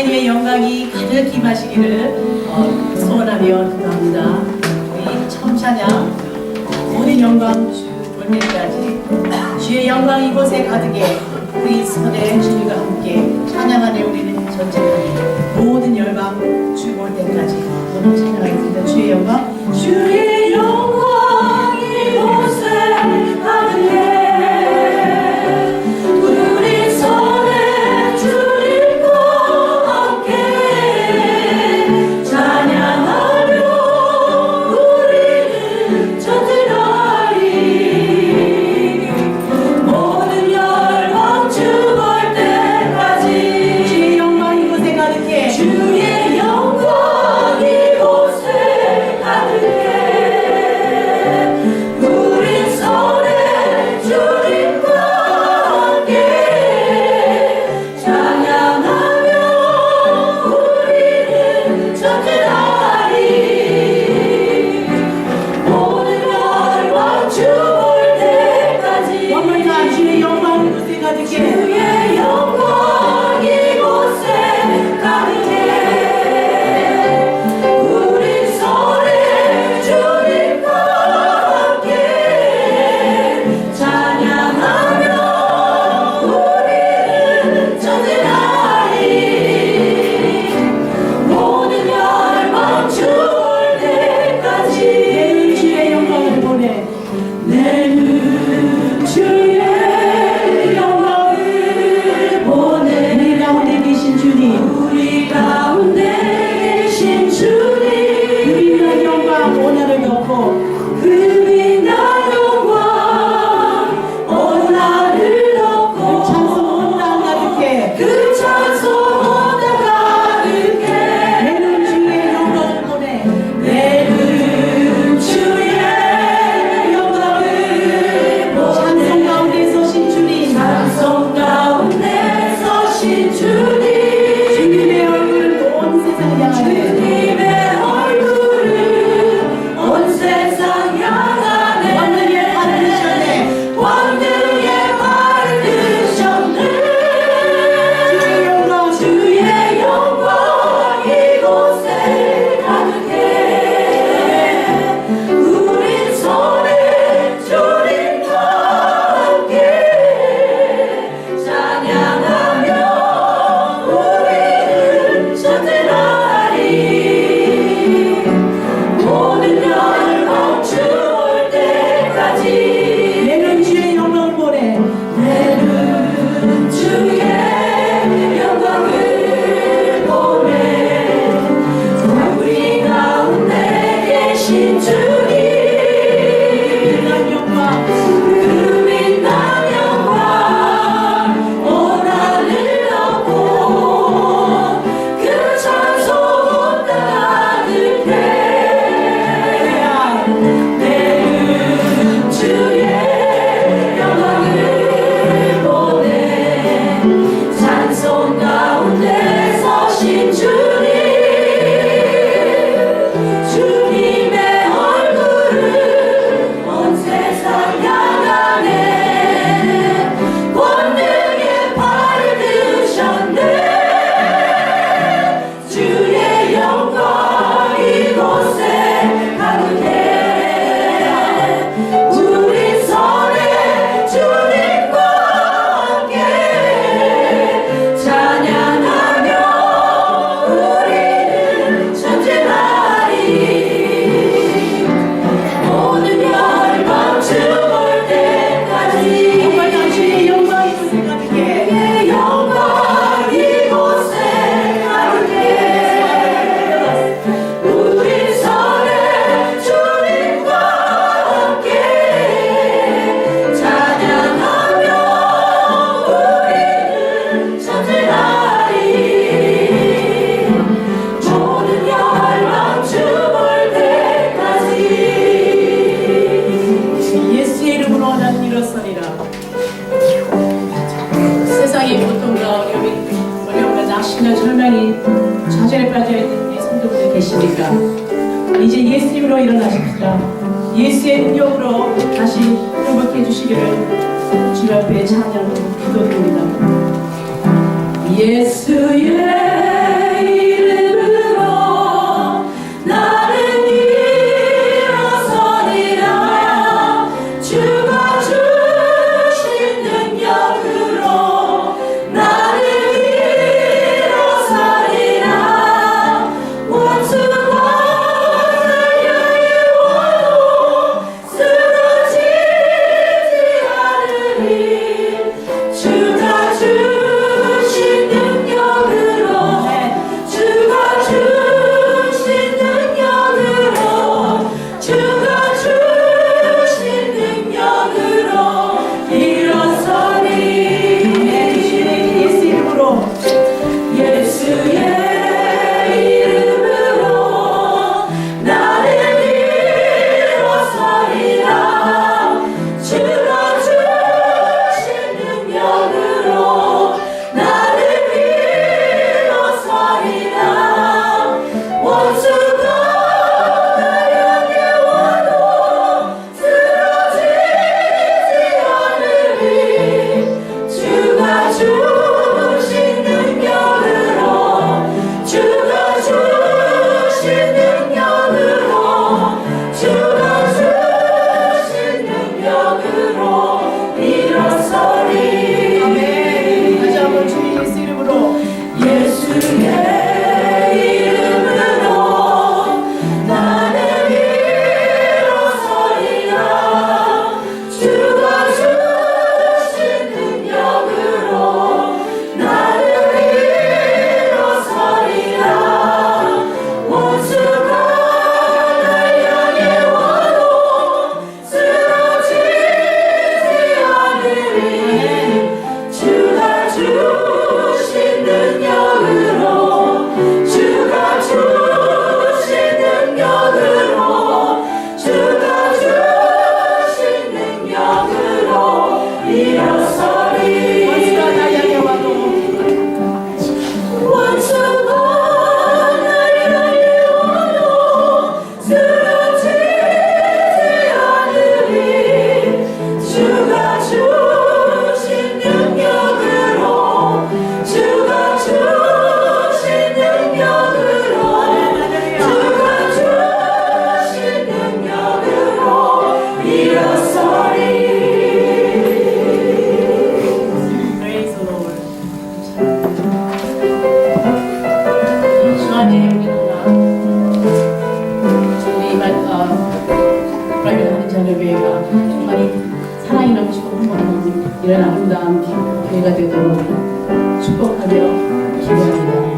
하나님의 영광이 가득히 마시기를 어, 소원하며 기도합니다. 우리 첫 찬양 모든 영광 주 올때까지 주의 영광 이곳에 가득해 우리 손에 주님과 함께 찬양하네 우리는 전쟁하니 모든 열방 주올 때까지 찬양하겠습니다. 주의 영광 주의 이제 예수님으로 일어나십시다. 예수의 능력으로 다시 회복해 주시기를 주님 앞에 찬양 기도드립니다. 예수 아이만 어, 발견하는 자녀배가 정말 사랑이 넘치고 이런 아름다운 교회가 되도록 축복하며 기도합니다.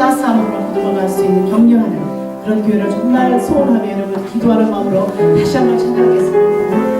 따스함으로 걸어갈 수 있는 격려하는 그런 교회를 정말 소원하며 여러분 기도하는 마음으로 다시 한번 찬양하겠습니다.